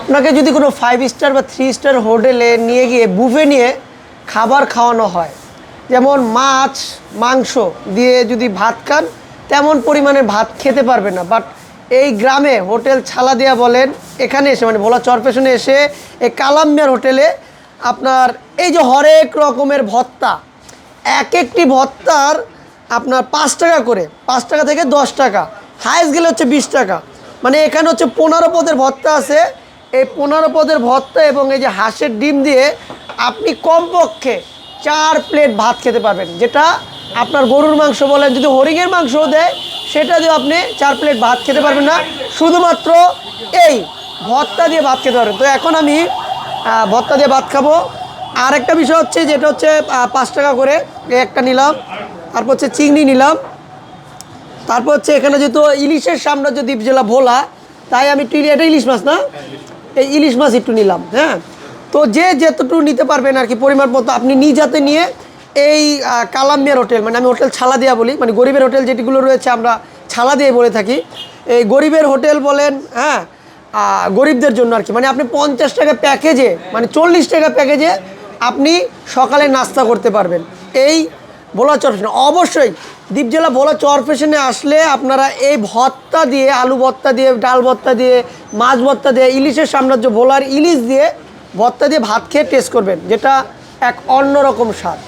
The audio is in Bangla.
আপনাকে যদি কোনো ফাইভ স্টার বা থ্রি স্টার হোটেলে নিয়ে গিয়ে বুফে নিয়ে খাবার খাওয়ানো হয়, যেমন মাছ, মাংস দিয়ে যদি ভাত খান, তেমন পরিমাণে ভাত খেতে পারবে না। বাট এই গ্রামে হোটেল ছালা দেয়া বলেন, এখানে এসে মানে ভোলা চরপেশনে এসে এই কালামিয়ার হোটেলে আপনার এই যে হরেক রকমের ভত্তা এক একটি ভত্তার আপনার পাঁচ টাকা করে, পাঁচ টাকা থেকে দশ টাকা হাইস্ট গেলে হচ্ছে বিশ টাকা। মানে এখানে হচ্ছে পনেরো পদের ভত্তা আছে এই পনেরো পদের ভত্তা এবং এই যে হাঁসের ডিম দিয়ে আপনি কমপক্ষে চার প্লেট ভাত খেতে পারবেন। যেটা আপনার গরুর মাংস বলেন, যদি হরিণের মাংসও দেয়, সেটা দিয়ে আপনি চার প্লেট ভাত খেতে পারবেন না। শুধুমাত্র এই ভত্তা দিয়ে ভাত খেতে পারবেন। তো এখন আমি ভত্তা দিয়ে ভাত খাব। আর একটা বিষয় হচ্ছে যেটা হচ্ছে পাঁচ টাকা করে একটা নিলাম। তারপর হচ্ছে চিংড়ি নিলাম। তারপর হচ্ছে এখানে যেহেতু ইলিশের সাম্রাজ্য দ্বীপ জেলা ভোলা, তাই আমি এটা ইলিশ মাছ না? এই ইলিশ মাছ একটু নিলাম হ্যাঁ? তো যে যতটুকু নিতে পারবেন আর কি পরিমাণ মতো আপনি নিজ হাতে নিয়ে এই কালামিয়ার হোটেল মানে আমি হোটেল ছালা দিয়া বলি মানে গরিবের হোটেল যেটিগুলো রয়েছে আমরা ছালা দিয়ে বলে থাকি, এই গরিবের হোটেল বলেন হ্যাঁ গরিবদের জন্য আর কি। মানে আপনি পঞ্চাশ টাকা প্যাকেজে মানে চল্লিশ টাকা প্যাকেজে আপনি সকালে নাস্তা করতে পারবেন। এই ভোলা চরফেশন অবশ্যই দ্বীপ জেলা ভোলা চরফেশনে আসলে আপনারা এই ভত্তা দিয়ে, আলু ভত্তা দিয়ে, ডাল ভত্তা দিয়ে, মাছ ভত্তা দিয়ে, ইলিশের সাম্রাজ্য ভোলার ইলিশ দিয়ে ভত্তা দিয়ে ভাত খেয়ে টেস্ট করবেন, যেটা এক অন্যরকম স্বাদ।